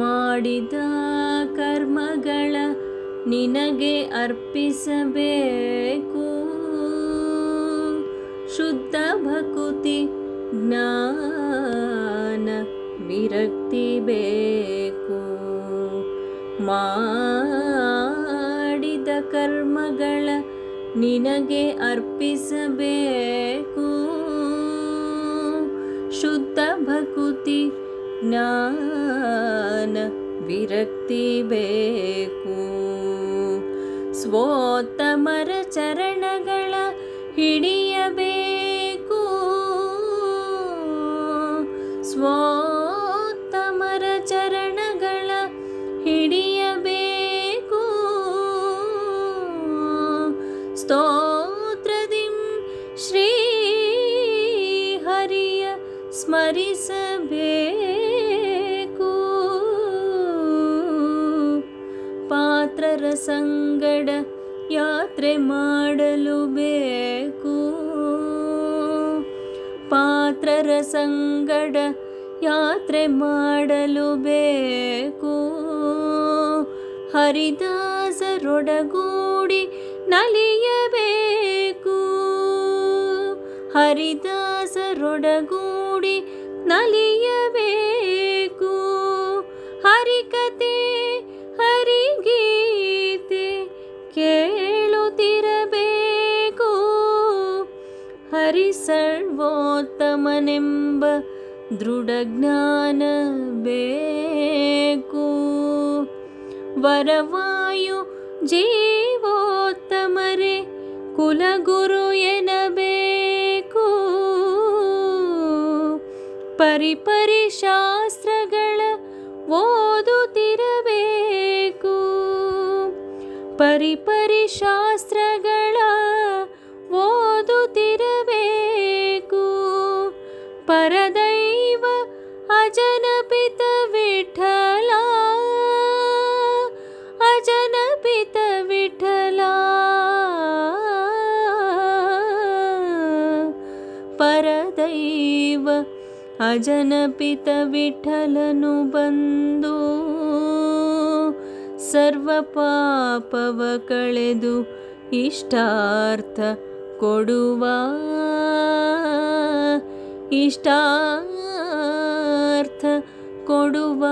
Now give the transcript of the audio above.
ಮಾಡಿದ ಕರ್ಮಗಳ ನಿನಗೆ ಅರ್ಪಿಸಬೇಕು ಶುದ್ಧ ಭಕುತಿ ಜ್ಞಾನ ವಿರಕ್ತಿ ಬೇಕು ಮಾಡಿದ ಕರ್ಮಗಳ ನಿನಗೆ ಅರ್ಪಿಸಬೇಕು ಶುದ್ಧ ಭಕುತಿ ಜ್ಞಾನ ವಿರಕ್ತಿ ಬೇಕು ಸ್ವೋತ್ತಮರ ಚರಣಗಳ ಹಿಡಿಯಬೇಕು ಸ್ವೋತ್ತಮರ ಚರಣಗಳ ಹಿಡಿಯಬೇಕು ಸ್ತೋತ್ರದಿಂ ಶ್ರೀ ಹರಿಯ ಸ್ಮರಿಸಬೇಕು ಪಾತ್ರರ ಸಂಗಡ ಯಾತ್ರೆ ಮಾಡಲು ಬೇಕು. ಪಾತ್ರರ ಸಂಗಡ ಯಾತ್ರೆ ಮಾಡಲು ಬೇಕು. ಹರಿದಾಸರೊಡಗೂಡಿ ನಲಿಯಬೇಕು. ಹರಿದಾಸರೊಡಗೂಡಿ ನಲಿಯಬೇಕು. ಸರ್ವೋತ್ತಮನೆಂಬ ದೃಢ ಜ್ಞಾನ ಬೇಕು. ವರವಾಯು ಜೀವೋತ್ತಮರೇ ಕುಲಗುರು ಎನಬೇಕು. ಪರಿಪರಿ ಶಾಸ್ತ್ರಗಳ ಓದುತ್ತಿರಬೇಕು. ಪರಿಪರಿ ಶಾಸ್ತ್ರಗಳ ಅಜನಪಿತ ವಿಠಲ ಅಜನಪಿತ ವಿಠಲ. ಪರದೈವ ಅಜನಪಿತ ವಿಠಲನು ಬಂದು ಸರ್ವ ಪಾಪವ ಕಳೆದು ಇಷ್ಟಾರ್ಥ ಕೊಡುವ. ಸಮರ್ಥ ಕೊಡುವ